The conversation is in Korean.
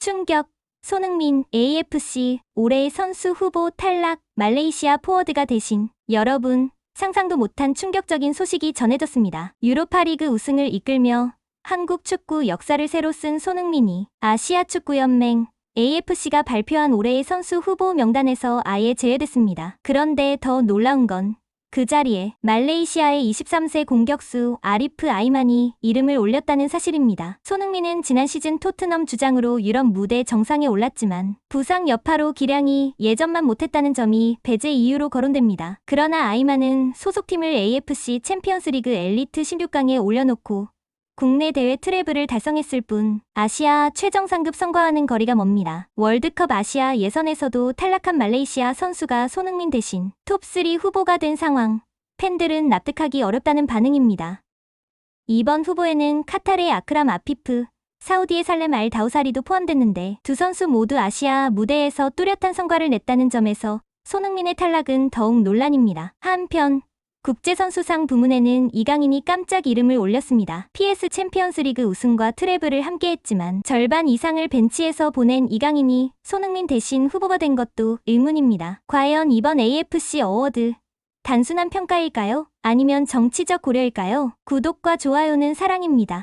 충격. 손흥민 AFC 올해의 선수 후보 탈락 말레이시아 포워드가 대신 여러분 상상도 못한 충격적인 소식이 전해졌습니다. 유로파리그 우승을 이끌며 한국 축구 역사를 새로 쓴 손흥민이 아시아 축구연맹 AFC가 발표한 올해의 선수 후보 명단에서 아예 제외됐습니다. 그런데 더 놀라운 건 그 자리에 말레이시아의 23세 공격수 아리프 아이만이 이름을 올렸다는 사실입니다. 손흥민은 지난 시즌 토트넘 주장으로 유럽 무대 정상에 올랐지만 부상 여파로 기량이 예전만 못했다는 점이 배제 이유로 거론됩니다. 그러나 아이만은 소속팀을 AFC 챔피언스리그 엘리트 16강에 올려놓고 국내 대회 트래블을 달성했을 뿐 아시아 최정상급 선과와는 거리가 멉니다. 월드컵 아시아 예선에서도 탈락한 말레이시아 선수가 손흥민 대신 톱3 후보가 된 상황. 팬들은 납득하기 어렵다는 반응입니다. 이번 후보에는 카타르의 아크람 아피프, 사우디의 살렘 알 다우사리도 포함됐는데 두 선수 모두 아시아 무대에서 뚜렷한 성과를 냈다는 점에서 손흥민의 탈락은 더욱 논란입니다. 한편 국제선수상 부문에는 이강인이 깜짝 이름을 올렸습니다. PS 챔피언스리그 우승과 트래블을 함께했지만 절반 이상을 벤치에서 보낸 이강인이 손흥민 대신 후보가 된 것도 의문입니다. 과연 이번 AFC 어워드 단순한 평가일까요? 아니면 정치적 고려일까요? 구독과 좋아요는 사랑입니다.